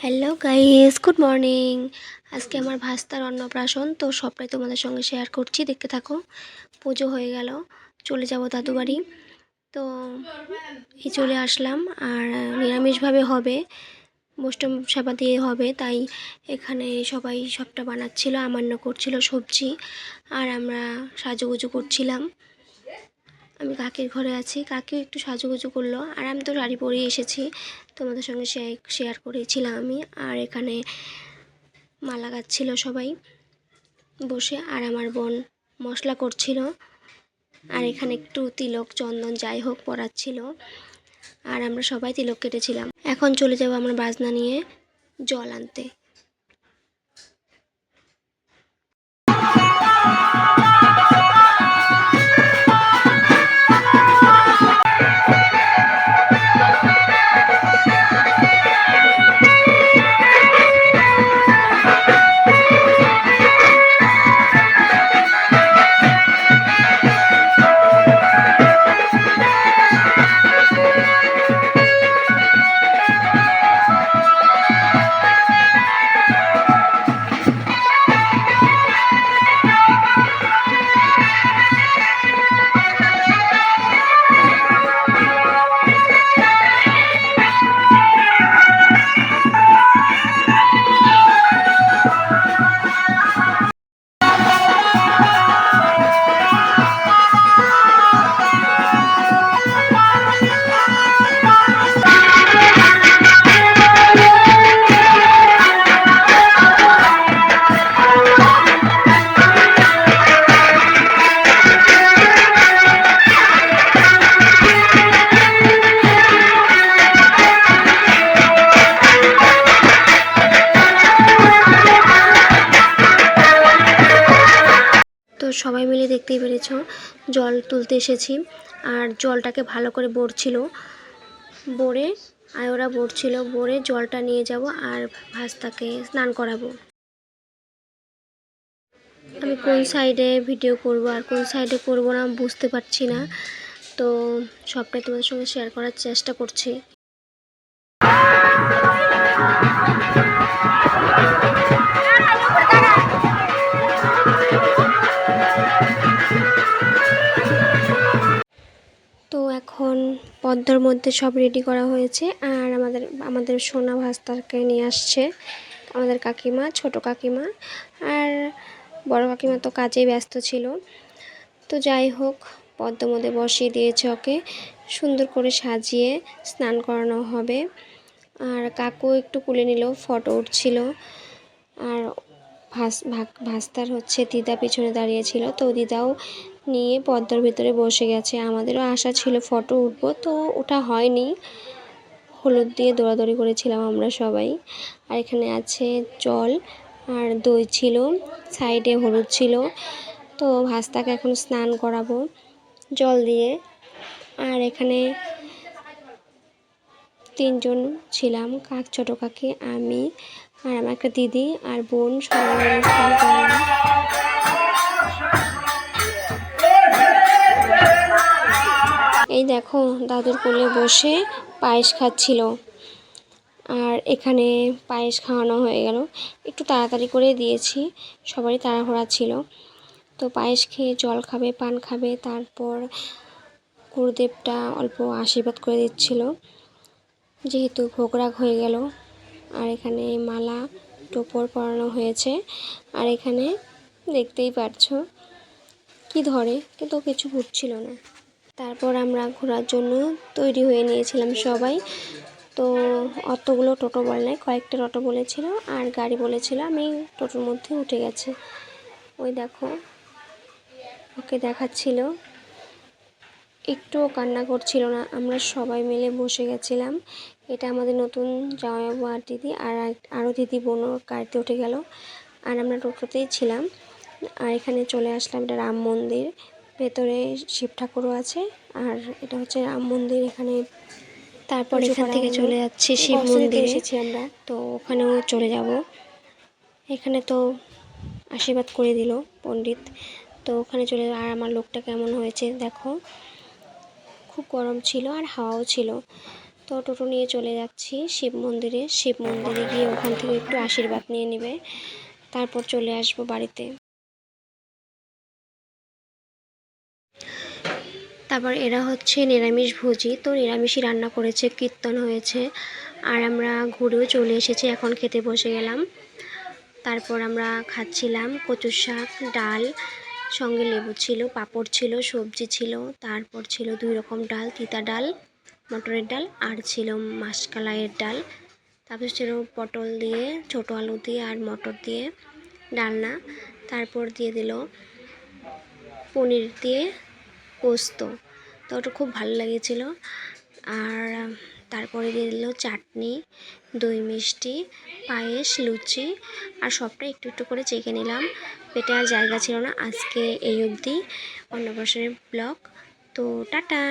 Hello guys good morning আজকে আমার ভাস্তার অন্নপ্রাশন, তো সবটাই তোমাদের সঙ্গে শেয়ার করছি। দেখতে থাকো, পুজো হয়ে গেল, চলে যাব দাদু বাড়ি। তো এই চলে আসলাম, আর নিরামিষভাবে হবে বৈষ্ণব সেবা দিয়ে হবে, তাই এখানে সবাই সবটা বানাচ্ছিল, আমান্য করছিল সবজি, আর আমরা সাজুগুজু করছিলাম। আমি কাকির ঘরে আছি। কাকিও একটু সাজুগুজু করল। আর আমি তো শাড়ি পরেই এসেছি। তোমাদের সঙ্গে শেয়ার করেছিলাম আমি। আর এখানে মালা গাচ্ছিল সবাই বসে। আর আমার বোন মশলা করছিল। আর এখানে একটু তিলক, চন্দন যাই হোক পরাচ্ছিল। আর আমরা সবাই তিলক কেটেছিলাম। এখন চলে যাব আমরা বাজনা নিয়ে জল আনতে। সবাই মিলে দেখতেই পেরেছ। জল তুলতে এসেছি আর জলটাকে ভালো করে বড়ছিল। বড়ে আয়োরা বড়ছিল, বড়ে জলটা নিয়ে যাব আর ভাস্তাকে স্নান করাবো। আমি কোন সাইডে ভিডিও করব আর কোন সাইডে করব না বুঝতে পারছি না। তো সবটাই তোমাদের সঙ্গে শেয়ার করার চেষ্টা করছি। পদ্মার মধ্যে সব রেডি করা হয়েছে আর আমাদের আমাদের সোনা ভাস্তাকে নিয়ে আসছে আমাদের কাকিমা, ছোট কাকিমা আর বড় কাকিমা তো কাজেই ব্যস্ত ছিল। তো যাই হোক পদ্মার মধ্যে বসিয়ে দিয়েছে ওকে। সুন্দর করে সাজিয়ে স্নান করানো হবে। আর কাকু একটু কুলে নিল ফটো উঠছিল। আর ভাস ভাস্তার হচ্ছে দিদা পিছনে দাঁড়িয়েছিল তো দিদাও নিয়ে পদ্মার ভিতরে বসে গেছে। আমাদেরও আশা ছিল ফটো উঠবো, তো ওটা হয়নি। হলুদ দিয়ে দৌড়াদৌড়ি করেছিলাম আমরা সবাই। আর এখানে আছে জল, আর দই ছিল, সাইডে হলুদ ছিল। তো ভাস্তাকে এখন স্নান করাবো জল দিয়ে। আর এখানে তিনজন ছিলাম, কাক, ছোটো কাকি, আমি, আর আমার একটা দিদি আর বোন সবাই এই দেখো দাদুর কোলে বসে পায়েস খাচ্ছিল। আর এখানে পায়েস খাওয়ানো হয়ে গেল। একটু তাড়াতাড়ি করে দিয়েছি, সবারই তাড়াহুড়া ছিল। তো পায়েস খেয়ে জল খাবে, পান খাবে, তারপর গুরুদেবটা অল্প আশীর্বাদ করে দিচ্ছিল। যেহেতু ভোগরাগ হয়ে গেল, আর এখানে মালা, টোপর পরানো হয়েছে। আর এখানে দেখতেই পারছ, কি ধরে, কিন্তু কিছু ফুটছিল না। তারপর আমরা ঘোরার জন্য তৈরি হয়ে নিয়েছিলাম সবাই। তো অতগুলো টোটো বল নাই, কয়েকটা টোটো বলেছিল আর গাড়ি বলেছিল, আমি টোটোর মধ্যে উঠে গেছে। ওই দেখো, ওকে দেখাচ্ছিল। একটুও কান্না করছিল না, আমরা সবাই মিলে বসে গেছিলাম। এটা আমাদের নতুন জামাই জামাইবাবু আর দিদি আর আরও দিদি বোনও গাড়িতে উঠে গেল। আর আমরা টোটোতেই ছিলাম। আর এখানে চলে আসলাম, এটা রাম মন্দির। ভেতরে শিব ঠাকুরও আছে আর এটা হচ্ছে রাম মন্দির এখানে। তারপর এখান থেকে চলে যাচ্ছি শিব মন্দিরে। এসেছি আমরা। তো ওখানেও চলে যাব। এখানে তো আশীর্বাদ করে দিল পণ্ডিত। তো ওখানে চলে আর আমার লোকটা কেমন হয়েছে দেখো। খুব গরম ছিল আর হাওয়াও ছিল। তো টোটো নিয়ে চলে যাচ্ছি শিব মন্দিরে। শিব মন্দিরে গিয়ে ওখান থেকে একটু আশীর্বাদ নিয়ে নেবে। তারপর চলে আসব বাড়িতে। তারপর এরা হচ্ছে নিরামিষ ভোজি। তো নিরামিষই রান্না করেছে, কীর্তন হয়েছে। আর আমরা ঘুরেও চলে এসেছি, এখন খেতে বসে গেলাম। তারপর আমরা খাচ্ছিলাম কচুর শাক, ডাল, সঙ্গে লেবু ছিল, পাঁপড় ছিল, সবজি ছিল। তারপর ছিল দুই রকম ডাল, তিতা ডাল, মটরের ডাল, আর ছিল মাসকালাইয়ের ডাল। তারপর ছিল পটল দিয়ে, ছোটো আলু দিয়ে আর মটর দিয়ে ডালনা। তারপর দিয়ে দিল পনির দিয়ে পোস্ত। তো ওটা খুব ভালো লেগেছিল। আর তারপরে দিয়ে দিল চাটনি, দই মিষ্টি, পায়েস, লুচি, আর সবটা একটু একটু করে চেখে নিলাম। পেটে আর জায়গা ছিল না আজকে এই অবধি। অন্নপ্রাশনের ব্লগ। তো টাটা!